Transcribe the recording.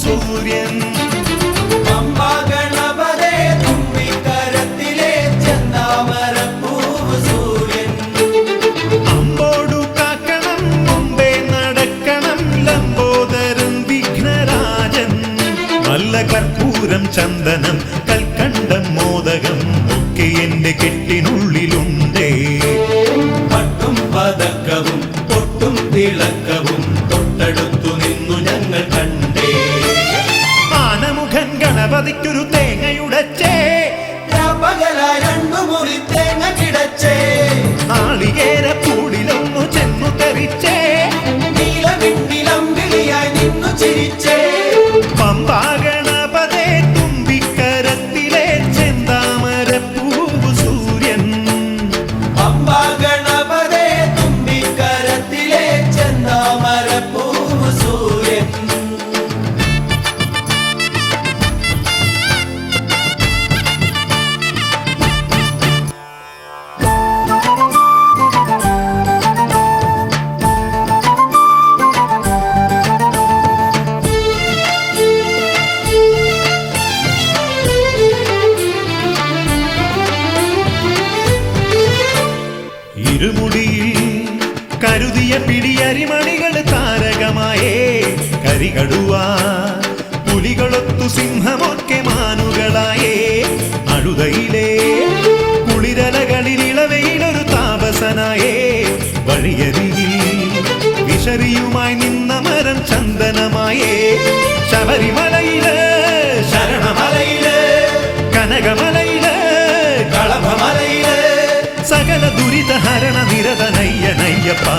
സൂര്യൻ. കർപ്പൂരം ചന്ദനം കൽക്കണ്ടം മോദകം ഒക്കെ എന്റെ കെട്ടിനുള്ളിലുണ്ടേ. പട്ടും പതക്കവും പൊട്ടും തിളക്കവും ഗണപതിക്കൊരു തേങ്ങയുടച്ചേ രണ്ടു മുറി തേങ്ങ കിടച്ചേ. നാളികേര പൂടിലൊന്നു ചെന്നു തെറിച്ചേ നീലവിണ്ണിലമ്പിളിയായി നിന്നു ചിരിച്ചേ. പമ്പാ കരുതിയ പിടിയരിമണികൾ താരകമായേ കരികടുവാ. പുലികളൊത്തു സിംഹമൊക്കെ മാനുകളായേ അഴുതയിലേ. കുളിരലകളിൽ ഇളവയിലൊരു താപസനായേ വഴിയരികിൽ വിഷറിയുമായി നിന്ന മരം ചന്ദനമായേ. ശബരിമലയിൽ ശരണമലയിൽ കനകമലയിൽ കളഭമലയിൽ സകല ദുരിതഹരണ നിരതനയ്യ ஐயப்பா